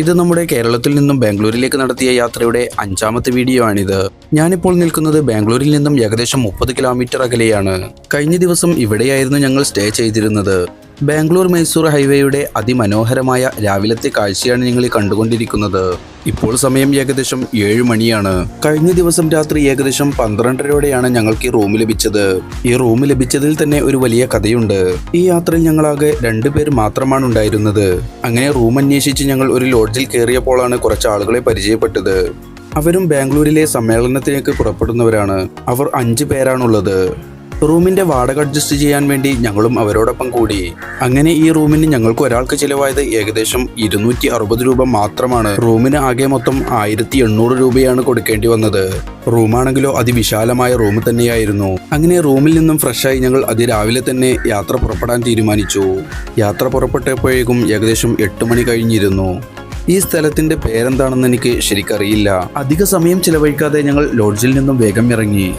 ഇത് നമ്മുടെ കേരളത്തിൽ നിന്നും ബാംഗ്ലൂരിലേക്ക് നടത്തിയ യാത്രയുടെ അഞ്ചാമത്തെ വീഡിയോ ആണിത്. ഞാനിപ്പോൾ നിൽക്കുന്നത് ബാംഗ്ലൂരിൽ നിന്നും ഏകദേശം മുപ്പത് കിലോമീറ്റർ അകലെയാണ്. കഴിഞ്ഞ ദിവസം ഇവിടെയായിരുന്നു ഞങ്ങൾ സ്റ്റേ ചെയ്തിരുന്നത്. ബാംഗ്ലൂർ മൈസൂർ ഹൈവേയുടെ അതിമനോഹരമായ രാവിലത്തെ കാഴ്ചയാണ് നിങ്ങൾ കണ്ടുകൊണ്ടിരിക്കുന്നത്. ഇപ്പോൾ സമയം ഏകദേശം ഏഴ് മണിയാണ്. കഴിഞ്ഞ ദിവസം രാത്രി ഏകദേശം പന്ത്രണ്ടരയോടെയാണ് ഞങ്ങൾക്ക് ഈ റൂം ലഭിച്ചത്. ഈ റൂം ലഭിച്ചതിൽ തന്നെ ഒരു വലിയ കഥയുണ്ട്. ഈ യാത്രയിൽ ഞങ്ങളാകെ രണ്ടുപേർ മാത്രമാണ് ഉണ്ടായിരുന്നത്. അങ്ങനെ റൂം അന്വേഷിച്ച് ഞങ്ങൾ ഒരു ലോഡ്ജിൽ കയറിയപ്പോഴാണ് കുറച്ച് ആളുകളെ പരിചയപ്പെട്ടത്. അവരും ബാംഗ്ലൂരിലെ സമ്മേളനത്തിലേക്ക് പുറപ്പെടുന്നവരാണ്. അവർ അഞ്ച് പേരാണുള്ളത്. റൂമിന്റെ വാടക അഡ്ജസ്റ്റ് ചെയ്യാൻ വേണ്ടി ഞങ്ങളും അവരോടൊപ്പം കൂടി. അങ്ങനെ ഈ റൂമിന് ഞങ്ങൾക്ക് ഒരാൾക്ക് ചിലവായത് ഏകദേശം ഇരുന്നൂറ്റി അറുപത് രൂപ മാത്രമാണ്. റൂമിന് ആകെ മൊത്തം ആയിരത്തി എണ്ണൂറ് രൂപയാണ് കൊടുക്കേണ്ടി വന്നത്. റൂമാണെങ്കിലോ അതിവിശാലമായ റൂം തന്നെയായിരുന്നു. അങ്ങനെ റൂമിൽ നിന്നും ഫ്രഷായി ഞങ്ങൾ അതിരാവിലെ തന്നെ യാത്ര പുറപ്പെടാൻ തീരുമാനിച്ചു. യാത്ര പുറപ്പെട്ടപ്പോഴേക്കും ഏകദേശം എട്ട് മണി കഴിഞ്ഞിരുന്നു. ഈ സ്ഥലത്തിന്റെ പേരെന്താണെന്ന് എനിക്ക് ശരിക്കറിയില്ല. അധിക സമയം ചിലവഴിക്കാതെ ഞങ്ങൾ ലോഡ്ജിൽ നിന്നും വേഗം ഇറങ്ങി.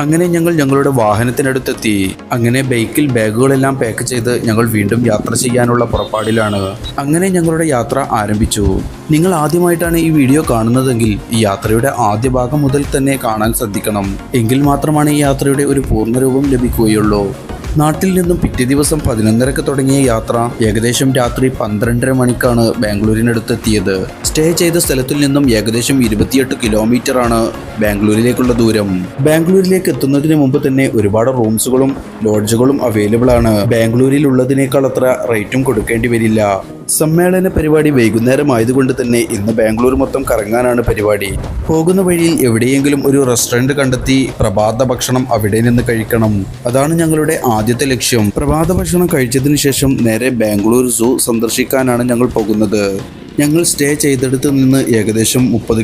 അങ്ങനെ ഞങ്ങൾ ഞങ്ങളുടെ വാഹനത്തിനടുത്തെത്തി. അങ്ങനെ ബൈക്കിൽ ബാഗുകളെല്ലാം പാക്ക് ചെയ്ത് ഞങ്ങൾ വീണ്ടും യാത്ര ചെയ്യാനുള്ള പുറപ്പാടിലാണ്. അങ്ങനെ ഞങ്ങളുടെ യാത്ര ആരംഭിച്ചു. നിങ്ങൾ ആദ്യമായിട്ടാണ് ഈ വീഡിയോ കാണുന്നതെങ്കിൽ ഈ യാത്രയുടെ ആദ്യ ഭാഗം മുതൽ തന്നെ കാണാൻ ശ്രദ്ധിക്കണം. എങ്കിൽ മാത്രമാണ് ഈ യാത്രയുടെ ഒരു പൂർണരൂപം ലഭിക്കുകയുള്ളൂ. നാട്ടിൽ നിന്നും പിറ്റേ ദിവസം പതിനൊന്നരക്ക് തുടങ്ങിയ യാത്ര ഏകദേശം രാത്രി പന്ത്രണ്ടര മണിക്കാണ് ബാംഗ്ലൂരിനടുത്തെത്തിയത്. സ്റ്റേ ചെയ്ത സ്ഥലത്തിൽ നിന്നും ഏകദേശം ഇരുപത്തിയെട്ട് കിലോമീറ്റർ ആണ് ബാംഗ്ലൂരിലേക്കുള്ള ദൂരം. ബാംഗ്ലൂരിലേക്ക് എത്തുന്നതിന് മുമ്പ് തന്നെ ഒരുപാട് റൂംസുകളും ലോഡ്ജുകളും അവൈലബിൾ ആണ്. ബാംഗ്ലൂരിൽ ഉള്ളതിനേക്കാൾ അത്ര റേറ്റും കൊടുക്കേണ്ടി വരില്ല. സമ്മേളന പരിപാടി വൈകുന്നേരം ആയതുകൊണ്ട് തന്നെ ഇന്ന് ബാംഗ്ലൂർ മൊത്തം കറങ്ങാനാണ് പരിപാടി. പോകുന്ന വഴിയിൽ എവിടെയെങ്കിലും ഒരു റെസ്റ്റോറന്റ് കണ്ടെത്തി പ്രഭാത ഭക്ഷണം അവിടെ നിന്ന് കഴിക്കണം. അതാണ് ഞങ്ങളുടെ ആദ്യത്തെ ലക്ഷ്യം. പ്രഭാത ഭക്ഷണം കഴിച്ചതിന് ശേഷം നേരെ ബാംഗ്ലൂർ സൂ സന്ദർശിക്കാനാണ് ഞങ്ങൾ പോകുന്നത്. ഞങ്ങൾ സ്റ്റേ ചെയ്തെടുത്ത് നിന്ന് ഏകദേശം മുപ്പത്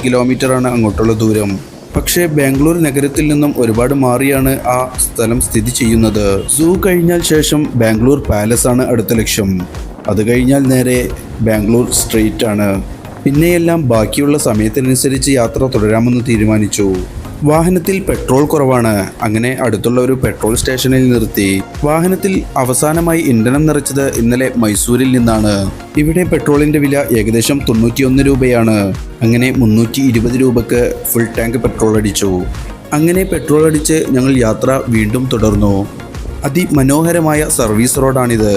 ആണ് അങ്ങോട്ടുള്ള ദൂരം. പക്ഷേ ബാംഗ്ലൂർ നഗരത്തിൽ നിന്നും ഒരുപാട് മാറിയാണ് ആ സ്ഥലം സ്ഥിതി ചെയ്യുന്നത്. സൂ കഴിഞ്ഞാൽ ശേഷം ബാംഗ്ലൂർ പാലസ് ആണ് അടുത്ത ലക്ഷ്യം. അത് കഴിഞ്ഞാൽ നേരെ ബാംഗ്ലൂർ സ്ട്രീറ്റ് ആണ്. പിന്നെയെല്ലാം ബാക്കിയുള്ള സമയത്തിനനുസരിച്ച് യാത്ര തുടരാമെന്ന് തീരുമാനിച്ചു. വാഹനത്തിൽ പെട്രോൾ കുറവാണ്. അങ്ങനെ അടുത്തുള്ള ഒരു പെട്രോൾ സ്റ്റേഷനിൽ നിർത്തി. വാഹനത്തിൽ അവസാനമായി ഇന്ധനം നിറച്ചത് ഇന്നലെ മൈസൂരിൽ നിന്നാണ്. ഇവിടെ പെട്രോളിന്റെ വില ഏകദേശം തൊണ്ണൂറ്റിയൊന്ന് രൂപയാണ്. അങ്ങനെ മുന്നൂറ്റി ഇരുപത് രൂപക്ക് ഫുൾ ടാങ്ക് പെട്രോൾ അടിച്ചു. അങ്ങനെ പെട്രോൾ അടിച്ച് ഞങ്ങൾ യാത്ര വീണ്ടും തുടർന്നു. അതിമനോഹരമായ സർവീസ് റോഡാണിത്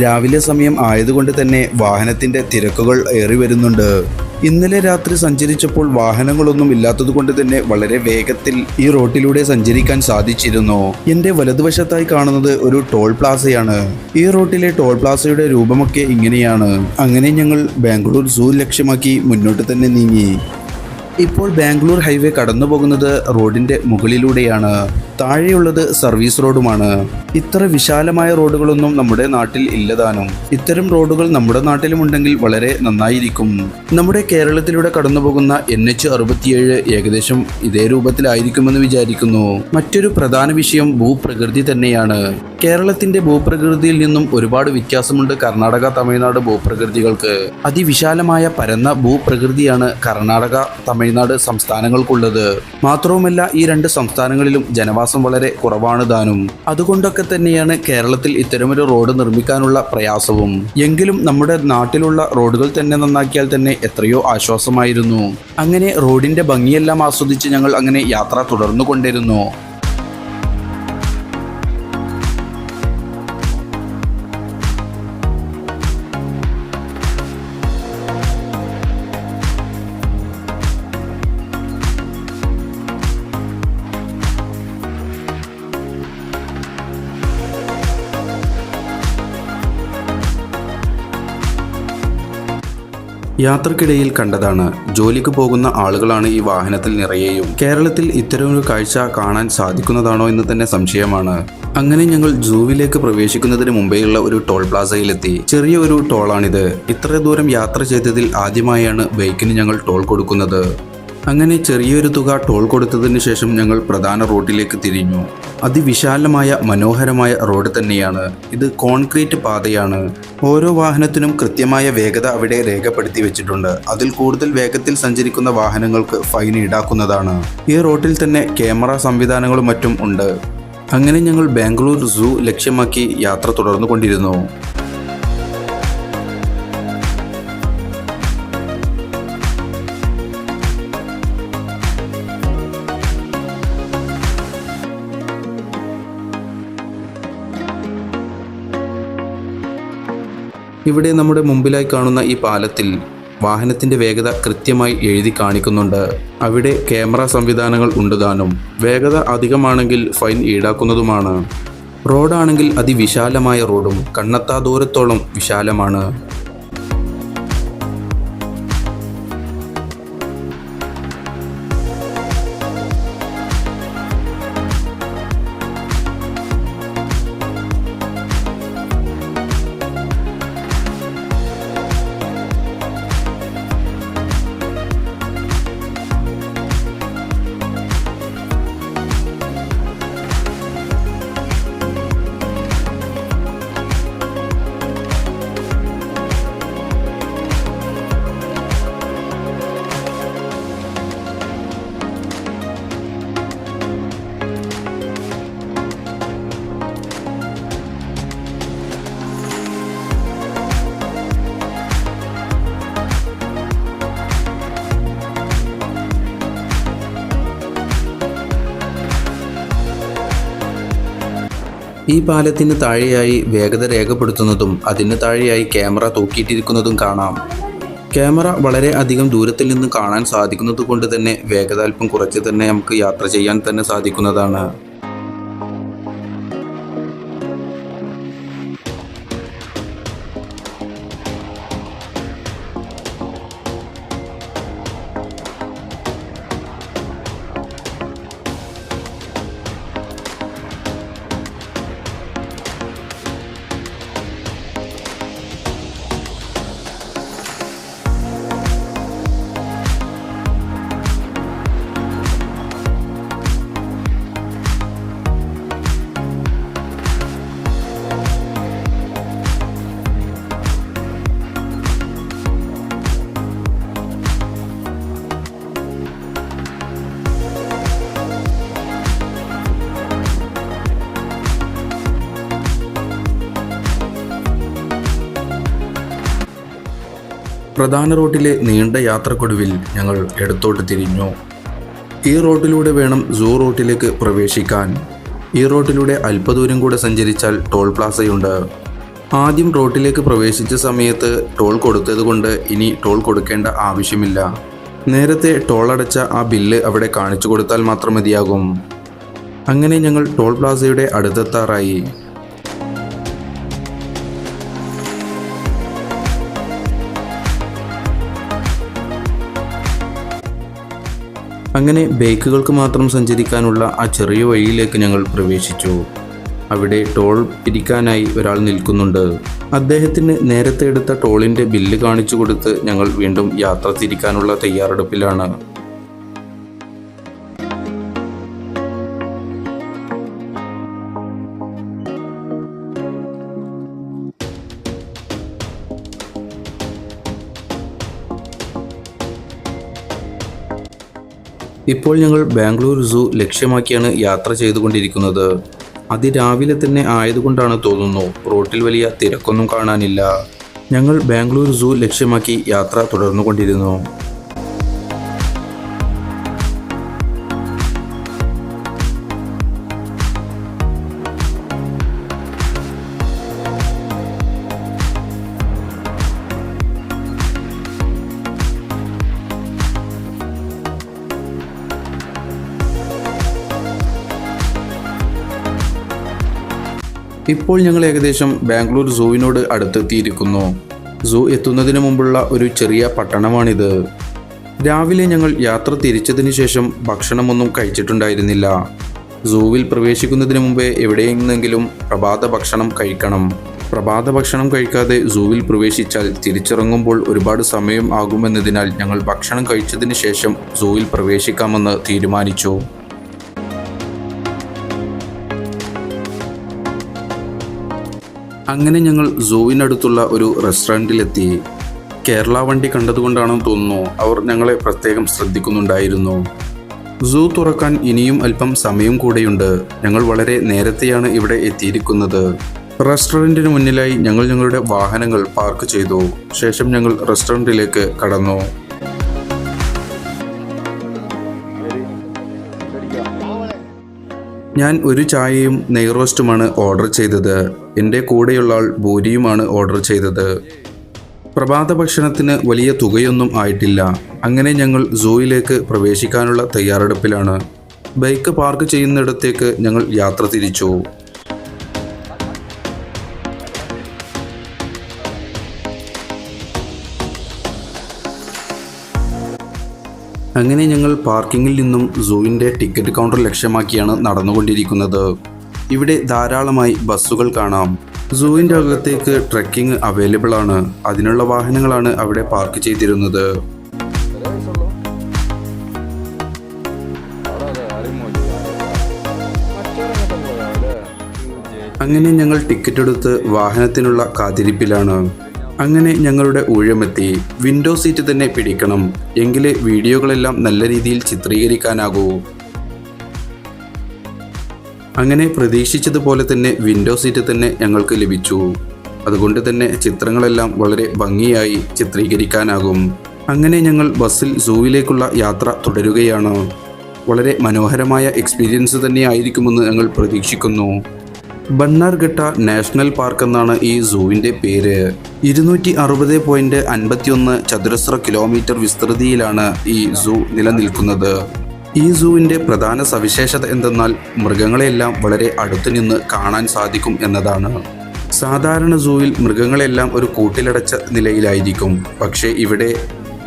രാവിലെ സമയം ആയതുകൊണ്ട് തന്നെ വാഹനത്തിന്റെ തിരക്കുകൾ ഏറി വരുന്നുണ്ട്. ഇന്നലെ രാത്രി സഞ്ചരിച്ചപ്പോൾ വാഹനങ്ങളൊന്നും ഇല്ലാത്തതുകൊണ്ട് തന്നെ വളരെ വേഗത്തിൽ ഈ റോട്ടിലൂടെ സഞ്ചരിക്കാൻ സാധിച്ചിരുന്നു. എന്റെ വലതുവശത്തായി കാണുന്നത് ഒരു ടോൾ പ്ലാസയാണ്. ഈ റോട്ടിലെ ടോൾ പ്ലാസയുടെ രൂപമൊക്കെ ഇങ്ങനെയാണ്. അങ്ങനെ ഞങ്ങൾ ബാംഗ്ലൂർ സൂ ലക്ഷ്യമാക്കി മുന്നോട്ട് തന്നെ നീങ്ങി. ഇപ്പോൾ ബാംഗ്ലൂർ ഹൈവേ കടന്നു പോകുന്നത് റോഡിന്റെ മുകളിലൂടെയാണ്. താഴെയുള്ളത് സർവീസ് റോഡുമാണ്. ഇത്ര വിശാലമായ റോഡുകളൊന്നും നമ്മുടെ നാട്ടിൽ ഇല്ലതാനും. ഇത്തരം റോഡുകൾ നമ്മുടെ നാട്ടിലും ഉണ്ടെങ്കിൽ വളരെ നന്നായിരിക്കും. നമ്മുടെ കേരളത്തിലൂടെ കടന്നുപോകുന്ന എൻ എച്ച് അറുപത്തിയേഴ് ഏകദേശം ഇതേ രൂപത്തിലായിരിക്കുമെന്ന് വിചാരിക്കുന്നു. മറ്റൊരു പ്രധാന വിഷയം ഭൂപ്രകൃതി തന്നെയാണ്. കേരളത്തിന്റെ ഭൂപ്രകൃതിയിൽ നിന്നും ഒരുപാട് വ്യത്യാസമുണ്ട് കർണാടക തമിഴ്നാട് ഭൂപ്രകൃതികൾക്ക്. അതിവിശാലമായ പരന്ന ഭൂപ്രകൃതിയാണ് കർണാടക തമിഴ്നാട് സംസ്ഥാനങ്ങൾക്കുള്ളത്. മാത്രവുമല്ല ഈ രണ്ട് സംസ്ഥാനങ്ങളിലും ജനവാസം വളരെ കുറവാണ് താനും. അതുകൊണ്ടൊക്കെ തന്നെയാണ് കേരളത്തിൽ ഇത്തരമൊരു റോഡ് നിർമ്മിക്കാനുള്ള പ്രയാസവും. എങ്കിലും നമ്മുടെ നാട്ടിലുള്ള റോഡുകൾ തന്നെ നന്നാക്കിയാൽ തന്നെ എത്രയോ ആശ്വാസമായിരുന്നു. അങ്ങനെ റോഡിന്റെ ഭംഗിയെല്ലാം ആസ്വദിച്ച് ഞങ്ങൾ അങ്ങനെ യാത്ര തുടർന്നു കൊണ്ടിരുന്നു യാത്രക്കിടയിൽ കണ്ടതാണ് ജോലിക്ക് പോകുന്ന ആളുകളാണ് ഈ വാഹനത്തിൽ നിറയെയും കേരളത്തിൽ ഇത്തരമൊരു കാഴ്ച കാണാൻ സാധിക്കുന്നതാണോ എന്ന് തന്നെ സംശയമാണ്. അങ്ങനെ ഞങ്ങൾ ജൂവിലേക്ക് പ്രവേശിക്കുന്നതിന് മുമ്പേയുള്ള ഒരു ടോൾ പ്ലാസയിലെത്തി. ചെറിയ ഒരു ടോളാണിത്. ഇത്ര ദൂരം യാത്ര ചെയ്തതിൽ ആദ്യമായാണ് ബൈക്കിന് ഞങ്ങൾ ടോൾ കൊടുക്കുന്നത്. അങ്ങനെ ചെറിയൊരു തുക ടോൾ കൊടുത്തതിന് ശേഷം ഞങ്ങൾ പ്രധാന റോഡിലേക്ക് തിരിഞ്ഞു. അതിവിശാലമായ മനോഹരമായ റോഡ് തന്നെയാണ്. ഇത് കോൺക്രീറ്റ് പാതയാണ്. ഓരോ വാഹനത്തിനും കൃത്യമായ വേഗത അവിടെ രേഖപ്പെടുത്തി വെച്ചിട്ടുണ്ട്. അതിൽ കൂടുതൽ വേഗത്തിൽ സഞ്ചരിക്കുന്ന വാഹനങ്ങൾക്ക് ഫൈൻ ഈടാക്കുന്നതാണ്. ഈ റോഡിൽ തന്നെ ക്യാമറ സംവിധാനങ്ങളും മറ്റും ഉണ്ട്. അങ്ങനെ ഞങ്ങൾ ബാംഗ്ലൂർ സൂ ലക്ഷ്യമാക്കി യാത്ര തുടർന്നു കൊണ്ടിരുന്നു ഇവിടെ നമ്മുടെ മുമ്പിലായി കാണുന്ന ഈ പാലത്തിൽ വാഹനത്തിന്റെ വേഗത കൃത്യമായി എഴുതി കാണിക്കുന്നുണ്ട്. അവിടെ ക്യാമറ സംവിധാനങ്ങൾ ഉണ്ടാനും വേഗത അധികമാണെങ്കിൽ ഫൈൻ ഈടാക്കുന്നതുമാണ്. റോഡാണെങ്കിൽ അതിവിശാലമായ റോഡും കണ്ണത്താ ദൂരത്തോളം വിശാലമാണ്. ഈ പാലത്തിന് താഴെയായി വേഗത രേഖപ്പെടുത്തുന്നതും അതിന് താഴെയായി ക്യാമറ തൂക്കിയിട്ടിരിക്കുന്നതും കാണാം. ക്യാമറ വളരെ അധികം ദൂരത്തിൽ നിന്ന് കാണാൻ സാധിക്കുന്നത് കൊണ്ട് തന്നെ വേഗത അല്പം കുറച്ച് തന്നെ നമുക്ക് യാത്ര ചെയ്യാൻ തന്നെ സാധിക്കുന്നതാണ്. പ്രധാന റോഡിലെ നീണ്ട യാത്രക്കൊടുവിൽ ഞങ്ങൾ ഇടത്തോട്ട് തിരിഞ്ഞു. ഈ റോഡിലൂടെ വേണം സൂ റോട്ടിലേക്ക് പ്രവേശിക്കാൻ. ഈ റോഡിലൂടെ അല്പദൂരം കൂടെ സഞ്ചരിച്ചാൽ ടോൾ പ്ലാസയുണ്ട്. ആദ്യം റോട്ടിലേക്ക് പ്രവേശിച്ച സമയത്ത് ടോൾ കൊടുത്തതുകൊണ്ട് ഇനി ടോൾ കൊടുക്കേണ്ട ആവശ്യമില്ല. നേരത്തെ ടോൾ അടച്ച ആ ബില്ല് അവിടെ കാണിച്ചു കൊടുത്താൽ മാത്രം മതിയാകും. അങ്ങനെ ഞങ്ങൾ ടോൾ പ്ലാസയുടെ അടുത്തെത്താറായി. അങ്ങനെ ബൈക്കുകൾക്ക് മാത്രം സഞ്ചരിക്കാനുള്ള ആ ചെറിയ വഴിയിലേക്ക് ഞങ്ങൾ പ്രവേശിച്ചു. അവിടെ ടോൾ പിരിക്കാനായി ഒരാൾ നിൽക്കുന്നുണ്ട്. അദ്ദേഹത്തിന് നേരത്തെ എടുത്ത ടോളിന്റെ ബില്ല് കാണിച്ചു കൊടുത്ത് ഞങ്ങൾ വീണ്ടും യാത്ര തിരിക്കാനുള്ള തയ്യാറെടുപ്പിലാണ്. ഇപ്പോൾ ഞങ്ങൾ ബാംഗ്ലൂർ സൂ ലക്ഷ്യമാക്കിയാണ് യാത്ര ചെയ്തുകൊണ്ടിരിക്കുന്നത്. അതിരാവിലെ തന്നെ ആയതുകൊണ്ടാണ് തോന്നുന്നു റോട്ടിൽ വലിയ തിരക്കൊന്നും കാണാനില്ല. ഞങ്ങൾ ബാംഗ്ലൂർ സൂ ലക്ഷ്യമാക്കി യാത്ര തുടർന്നുകൊണ്ടിരുന്നു. ഇപ്പോൾ ഞങ്ങൾ ഏകദേശം ബാംഗ്ലൂർ സൂവിനോട് അടുത്തെത്തിയിരിക്കുന്നു. സൂ എത്തുന്നതിന് മുമ്പുള്ള ഒരു ചെറിയ പട്ടണമാണിത്. രാവിലെ ഞങ്ങൾ യാത്ര തിരിച്ചതിന് ശേഷം ഭക്ഷണമൊന്നും കഴിച്ചിട്ടുണ്ടായിരുന്നില്ല. സൂവിൽ പ്രവേശിക്കുന്നതിന് മുമ്പേ എവിടെയെങ്കിലും പ്രഭാത ഭക്ഷണം കഴിക്കണം. പ്രഭാത ഭക്ഷണം കഴിക്കാതെ സൂവിൽ പ്രവേശിച്ചാൽ തിരിച്ചിറങ്ങുമ്പോൾ ഒരുപാട് സമയം ആകുമെന്നതിനാൽ ഞങ്ങൾ ഭക്ഷണം കഴിച്ചതിന് ശേഷം സൂവിൽ പ്രവേശിക്കാമെന്ന് തീരുമാനിച്ചു. അങ്ങനെ ഞങ്ങൾ സൂവിനടുത്തുള്ള ഒരു റെസ്റ്റോറന്റിലെത്തി. കേരള വണ്ടി കണ്ടതുകൊണ്ടാണെന്ന് തോന്നുന്നു അവർ ഞങ്ങളെ പ്രത്യേകം ശ്രദ്ധിക്കുന്നുണ്ടായിരുന്നു. സൂ തുറക്കാൻ ഇനിയും അല്പം സമയം കൂടെയുണ്ട്. ഞങ്ങൾ വളരെ നേരത്തെയാണ് ഇവിടെ എത്തിയിരിക്കുന്നത്. റെസ്റ്റോറന്റിന് മുന്നിലായി ഞങ്ങൾ ഞങ്ങളുടെ വാഹനങ്ങൾ പാർക്ക് ചെയ്തു. ശേഷം ഞങ്ങൾ റെസ്റ്റോറന്റിലേക്ക് കടന്നു. ഞാൻ ഒരു ചായയും നെയ് റോസ്റ്റുമാണ് ഓർഡർ ചെയ്തത്. എന്റെ കൂടെയുള്ള ആൾ ഭൂരിയുമാണ് ഓർഡർ ചെയ്തത്. പ്രഭാത ഭക്ഷണത്തിന് വലിയ തുകയൊന്നും ആയിട്ടില്ല. അങ്ങനെ ഞങ്ങൾ സൂയിലേക്ക് പ്രവേശിക്കാനുള്ള തയ്യാറെടുപ്പിലാണ്. ബൈക്ക് പാർക്ക് ചെയ്യുന്നിടത്തേക്ക് ഞങ്ങൾ യാത്ര തിരിച്ചു. അങ്ങനെ ഞങ്ങൾ പാർക്കിങ്ങിൽ നിന്നും സൂവിന്റെ ടിക്കറ്റ് കൗണ്ടർ ലക്ഷ്യമാക്കിയാണ് നടന്നുകൊണ്ടിരിക്കുന്നത്. ഇവിടെ ധാരാളമായി ബസ്സുകൾ കാണാം. സൂവിന്റെ അകത്തേക്ക് ട്രക്കിംഗ് അവൈലബിൾ ആണ്. അതിനുള്ള വാഹനങ്ങളാണ് അവിടെ പാർക്ക് ചെയ്തിരുന്നത്. അങ്ങനെ ഞങ്ങൾ ടിക്കറ്റ് എടുത്ത് വാഹനത്തിനുള്ള കാത്തിരിപ്പിലാണ്. അങ്ങനെ ഞങ്ങളുടെ ഊഴമെത്തി. വിൻഡോ സീറ്റ് തന്നെ പിടിക്കണം. എങ്കിലേ വീഡിയോകളെല്ലാം നല്ല രീതിയിൽ ചിത്രീകരിക്കാനാകൂ. അങ്ങനെ പ്രതീക്ഷിച്ചതുപോലെ തന്നെ വിൻഡോ സീറ്റ് തന്നെ ഞങ്ങൾക്ക് ലഭിച്ചു. അതുകൊണ്ട് തന്നെ ചിത്രങ്ങളെല്ലാം വളരെ ഭംഗിയായി ചിത്രീകരിക്കാനാകും. അങ്ങനെ ഞങ്ങൾ ബസ്സിൽ സൂവിലേക്കുള്ള യാത്ര തുടരുകയാണ്. വളരെ മനോഹരമായ എക്സ്പീരിയൻസ് തന്നെ ആയിരിക്കുമെന്ന് ഞങ്ങൾ പ്രതീക്ഷിക്കുന്നു. ബണ്ണാർഘട്ട നാഷണൽ പാർക്ക് എന്നാണ് ഈ സൂവിന്റെ പേര്. ഇരുന്നൂറ്റി അറുപത് പോയിന്റ് അൻപത്തിയൊന്ന് ചതുരശ്ര കിലോമീറ്റർ വിസ്തൃതിയിലാണ് ഈ സൂ നിലനിൽക്കുന്നത്. ഈ സൂവിന്റെ പ്രധാന സവിശേഷത എന്തെന്നാൽ മൃഗങ്ങളെല്ലാം വളരെ അടുത്തു നിന്ന് കാണാൻ സാധിക്കും എന്നതാണ്. സാധാരണ സൂവിൽ മൃഗങ്ങളെല്ലാം ഒരു കൂട്ടിലടച്ച നിലയിലായിരിക്കും. പക്ഷേ ഇവിടെ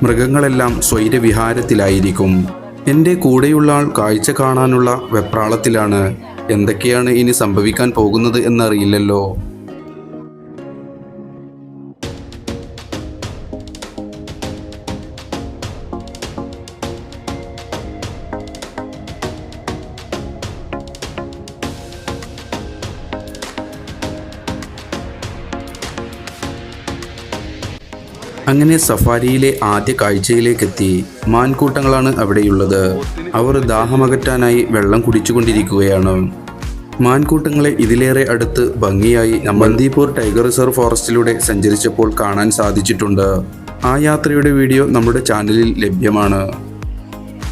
മൃഗങ്ങളെല്ലാം സ്വൈരവിഹാരത്തിലായിരിക്കും. എന്റെ കൂടെയുള്ള ആൾ കാഴ്ച കാണാനുള്ള വെപ്രാളത്തിലാണ്. എന്തൊക്കെയാണ് ഇനി സംഭവിക്കാൻ പോകുന്നത് എന്നറിയില്ലല്ലോ. അങ്ങനെ സഫാരിയിലെ ആദ്യ കാഴ്ചയിലേക്കെത്തി മാൻകൂട്ടങ്ങളാണ് അവിടെയുള്ളത്. അവർ ദാഹമകറ്റാനായി വെള്ളം കുടിച്ചുകൊണ്ടിരിക്കുകയാണ്. മാൻകൂട്ടങ്ങളെ ഇതിലേറെ അടുത്ത് ഭംഗിയായി ബന്ദിപൂർ ടൈഗർ റിസർവ് ഫോറസ്റ്റിലൂടെ സഞ്ചരിച്ചപ്പോൾ കാണാൻ സാധിച്ചിട്ടുണ്ട്. ആ യാത്രയുടെ വീഡിയോ നമ്മുടെ ചാനലിൽ ലഭ്യമാണ്.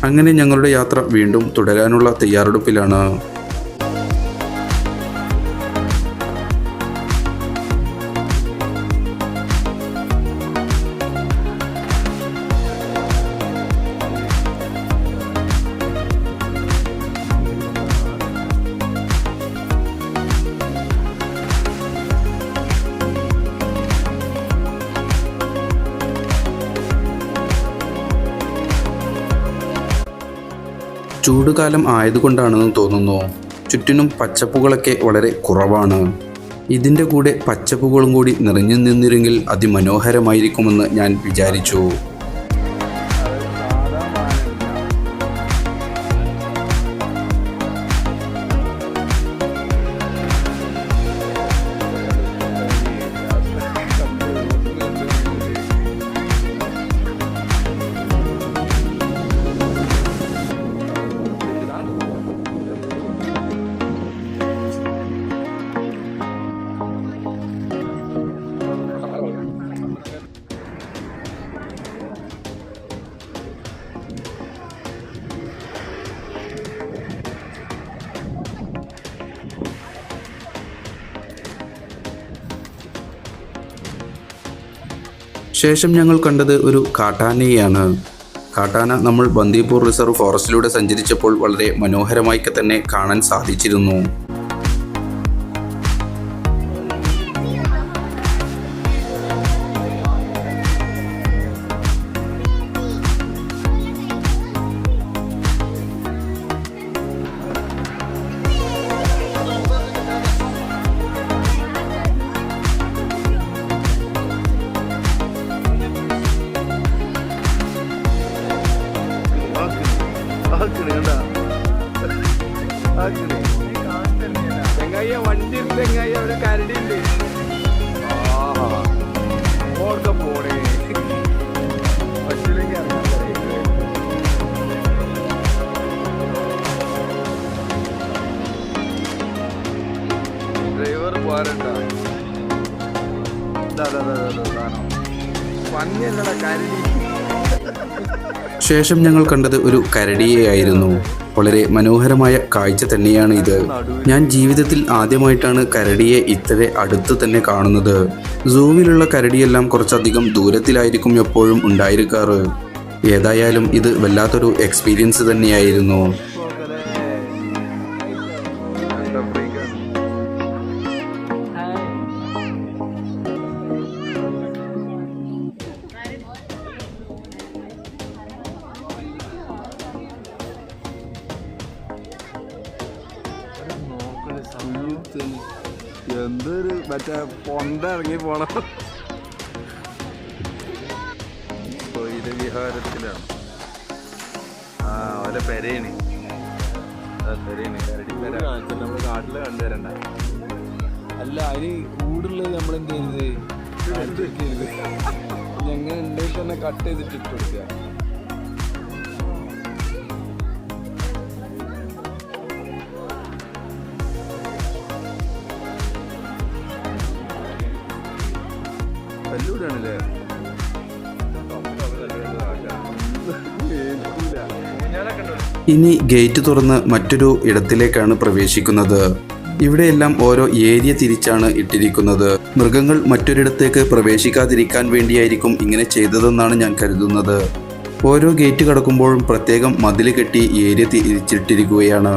അങ്ങനെ ഞങ്ങളുടെ യാത്ര വീണ്ടും തുടരാനുള്ള തയ്യാറെടുപ്പിലാണ്. ചൂടുകാലം ആയതുകൊണ്ടാണെന്ന് തോന്നുന്നു. ചുറ്റിനും പച്ചപ്പുകളൊക്കെ വളരെ കുറവാണ്. ഇതിന്റെ കൂടെ പച്ചപ്പുകളും കൂടി നിറഞ്ഞു നിന്നിരുന്നെങ്കിൽ അതിമനോഹരമായിരിക്കുമെന്ന് ഞാൻ വിചാരിച്ചു. ശേഷം ഞങ്ങൾ കണ്ടത് ഒരു കാട്ടാനയാണ് കാട്ടാന നമ്മൾ ബന്ദിപ്പൂർ റിസർവ് ഫോറസ്റ്റിലൂടെ സഞ്ചരിച്ചപ്പോൾ വളരെ മനോഹരമായി തന്നെ കാണാൻ സാധിച്ചിരുന്നു. ശേഷം ഞങ്ങൾ കണ്ടത് ഒരു കരടിയെയായിരുന്നു വളരെ മനോഹരമായ കാഴ്ച തന്നെയാണ് ഇത്. ഞാൻ ജീവിതത്തിൽ ആദ്യമായിട്ടാണ് കരടിയെ ഇത്ര അടുത്ത് തന്നെ കാണുന്നത്. സൂവിലുള്ള കരടിയെല്ലാം കുറച്ചധികം ദൂരത്തിലായിരിക്കും എപ്പോഴും ഉണ്ടായിരിക്കാറ്. ഏതായാലും ഇത് വല്ലാത്തൊരു എക്സ്പീരിയൻസ് തന്നെയായിരുന്നു. തൊഴിൽ വിഹാരത്തിലാണ് ആ ഓലെ പെരയാണ് പെരയാണ് കരടി പെര. നമ്മൾ കാട്ടിൽ കണ്ടുവരണ്ട. അല്ല അതിന് കൂടുള്ളത് നമ്മൾ എന്ത് ചെയ്തത് ഞങ്ങൾ ഉണ്ടെങ്കിൽ തന്നെ കട്ട് ചെയ്തിട്ട് ഇട്ട് കൊടുക്കുക. ഇനി ഗേറ്റ് തുറന്ന് മറ്റൊരു ഇടത്തിലേക്കാണ് പ്രവേശിക്കുന്നത്. ഇവിടെയെല്ലാം ഓരോ ഏരിയ തിരിച്ചാണ് ഇട്ടിരിക്കുന്നത്. മൃഗങ്ങൾ മറ്റൊരിടത്തേക്ക് പ്രവേശിക്കാതിരിക്കാൻ വേണ്ടിയായിരിക്കും ഇങ്ങനെ ചെയ്തതെന്നാണ് ഞാൻ കരുതുന്നത്. ഓരോ ഗേറ്റ് കടക്കുമ്പോഴും പ്രത്യേകം മതിൽ കെട്ടി ഏരിയ തിരിച്ചിട്ടിരിക്കുകയാണ്.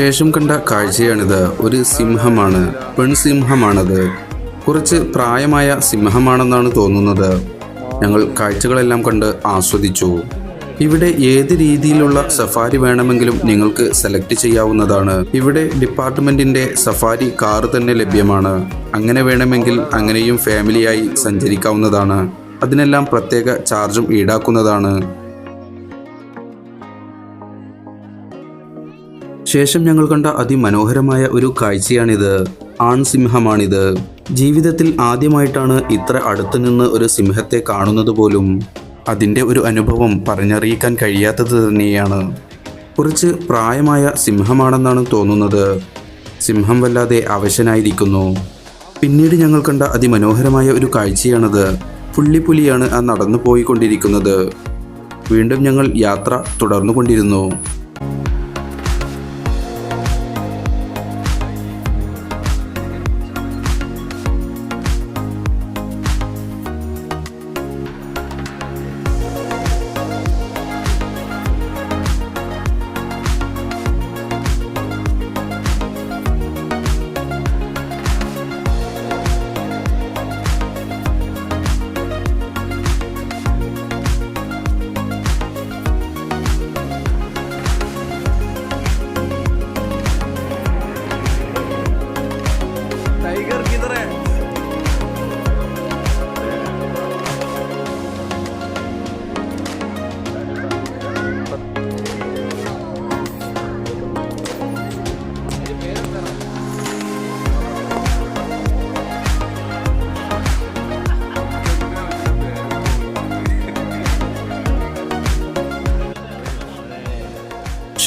ശേഷം കണ്ട കാഴ്ചയാണിത്. ഒരു സിംഹമാണ്. പെൺസിംഹമാണത്. കുറച്ച് പ്രായമായ സിംഹമാണെന്നാണ് തോന്നുന്നത്. ഞങ്ങൾ കാഴ്ചകളെല്ലാം കണ്ട് ആസ്വദിച്ചു. ഇവിടെ ഏത് രീതിയിലുള്ള സഫാരി വേണമെങ്കിലും നിങ്ങൾക്ക് സെലക്ട് ചെയ്യാവുന്നതാണ്. ഇവിടെ ഡിപ്പാർട്ട്മെന്റിന്റെ സഫാരി കാർ തന്നെ ലഭ്യമാണ്. അങ്ങനെ വേണമെങ്കിൽ അങ്ങനെയും ഫാമിലിയായി സഞ്ചരിക്കാവുന്നതാണ്. അതിനെല്ലാം പ്രത്യേക ചാർജും ഈടാക്കുന്നതാണ്. ശേഷം ഞങ്ങൾ കണ്ട അതിമനോഹരമായ ഒരു കാഴ്ചയാണിത്. ആൺസിംഹമാണിത്. ജീവിതത്തിൽ ആദ്യമായിട്ടാണ് ഇത്ര അടുത്തു നിന്ന് ഒരു സിംഹത്തെ കാണുന്നത് പോലും. അതിന്റെ ഒരു അനുഭവം പറഞ്ഞറിയിക്കാൻ കഴിയാത്തത് തന്നെയാണ്. കുറച്ച് പ്രായമായ സിംഹമാണെന്നാണ് തോന്നുന്നത്. സിംഹം വല്ലാതെ അവശനായിരിക്കുന്നു. പിന്നീട് ഞങ്ങൾ കണ്ട അതിമനോഹരമായ ഒരു കാഴ്ചയാണത്. പുള്ളിപ്പുലിയാണ് ആ നടന്നു പോയിക്കൊണ്ടിരിക്കുന്നത് വീണ്ടും ഞങ്ങൾ യാത്ര തുടർന്നുകൊണ്ടിരുന്നു.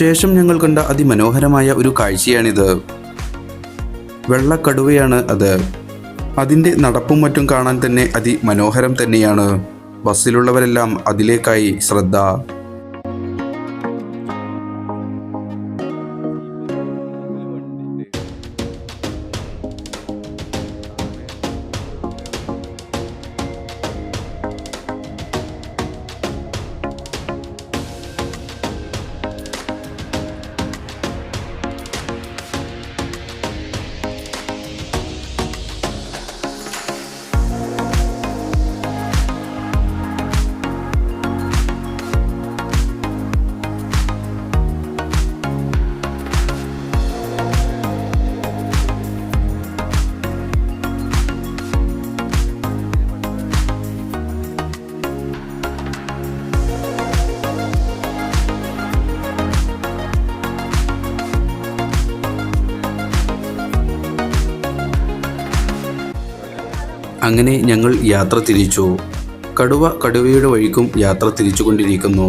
ശേഷം ഞങ്ങൾ കണ്ട അതിമനോഹരമായ ഒരു കാഴ്ചയാണിത്. വെള്ളക്കടുവയാണ് അത്. അതിന്റെ നടപ്പും മറ്റും കാണാൻ തന്നെ അതിമനോഹരം തന്നെയാണ്. ബസ്സിലുള്ളവരെല്ലാം അതിലേക്കായി ശ്രദ്ധ അങ്ങനെ ഞങ്ങൾ യാത്ര തിരിച്ചു. കടുവ കടുവയുടെ വഴിക്കും യാത്ര തിരിച്ചുകൊണ്ടിരിക്കുന്നു.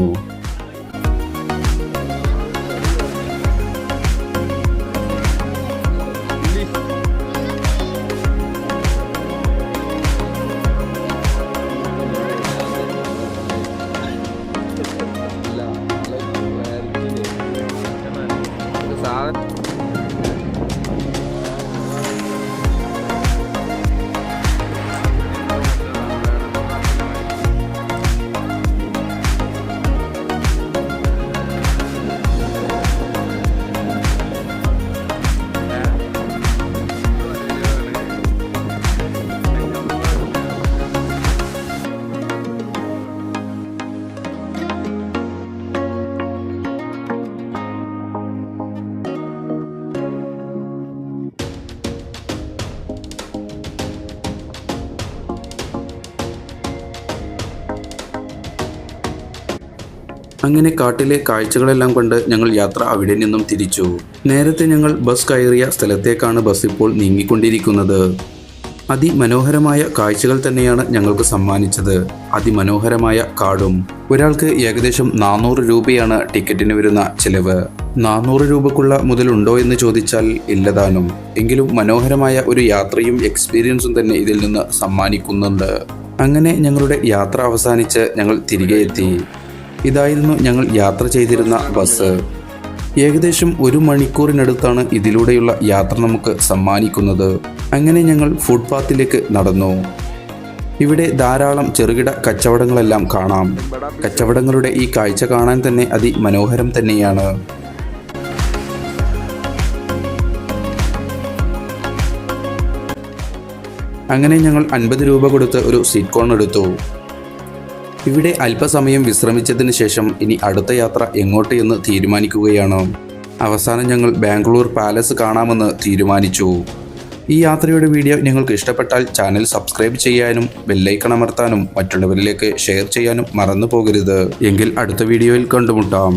അങ്ങനെ കാട്ടിലെ കാഴ്ചകളെല്ലാം കണ്ട് ഞങ്ങൾ യാത്ര അവിടെ നിന്നും തിരിച്ചു. നേരത്തെ ഞങ്ങൾ ബസ് കയറിയ സ്ഥലത്തേക്കാണ് ബസ് ഇപ്പോൾ നീങ്ങിക്കൊണ്ടിരിക്കുന്നത്. അതിമനോഹരമായ കാഴ്ചകൾ തന്നെയാണ് ഞങ്ങൾക്ക് സമ്മാനിച്ചത്. അതിമനോഹരമായ കാടും. ഒരാൾക്ക് ഏകദേശം നാനൂറ് രൂപയാണ് ടിക്കറ്റിന് വരുന്ന ചിലവ്. നാനൂറ് രൂപക്കുള്ള മുതലുണ്ടോ എന്ന് ചോദിച്ചാൽ ഇല്ലതാനും. എങ്കിലും മനോഹരമായ ഒരു യാത്രയും എക്സ്പീരിയൻസും തന്നെ ഇതിൽ നിന്ന് സമ്മാനിക്കുന്നുണ്ട്. അങ്ങനെ ഞങ്ങളുടെ യാത്ര അവസാനിച്ച് ഞങ്ങൾ തിരികെ എത്തി. ഇതായിരുന്നു ഞങ്ങൾ യാത്ര ചെയ്തിരുന്ന ബസ്. ഏകദേശം ഒരു മണിക്കൂറിനടുത്താണ് ഇതിലൂടെയുള്ള യാത്ര നമുക്ക് സമ്മാനിക്കുന്നത്. അങ്ങനെ ഞങ്ങൾ ഫുട്പാത്തിലേക്ക് നടന്നു. ഇവിടെ ധാരാളം ചെറുകിട കച്ചവടങ്ങളെല്ലാം കാണാം. കച്ചവടങ്ങളുടെ ഈ കാഴ്ച കാണാൻ തന്നെ അതിമനോഹരം തന്നെയാണ്. അങ്ങനെ ഞങ്ങൾ അൻപത് രൂപ കൊടുത്ത് ഒരു സീറ്റ് കോൺ എടുത്തു. ഇവിടെ അല്പസമയം വിശ്രമിച്ചതിന് ശേഷം ഇനി അടുത്ത യാത്ര എങ്ങോട്ട് എന്ന് തീരുമാനിക്കുകയാണ്. അവസാനം ഞങ്ങൾ ബാംഗ്ലൂർ പാലസ് കാണാമെന്ന് തീരുമാനിച്ചു. ഈ യാത്രയുടെ വീഡിയോ നിങ്ങൾക്ക് ഇഷ്ടപ്പെട്ടാൽ ചാനൽ സബ്സ്ക്രൈബ് ചെയ്യാനും ബെല്ലൈക്കൺ അമർത്താനും മറ്റുള്ളവരിലേക്ക് ഷെയർ ചെയ്യാനും മറന്നു പോകരുത് എങ്കിൽ അടുത്ത വീഡിയോയിൽ കണ്ടുമുട്ടാം.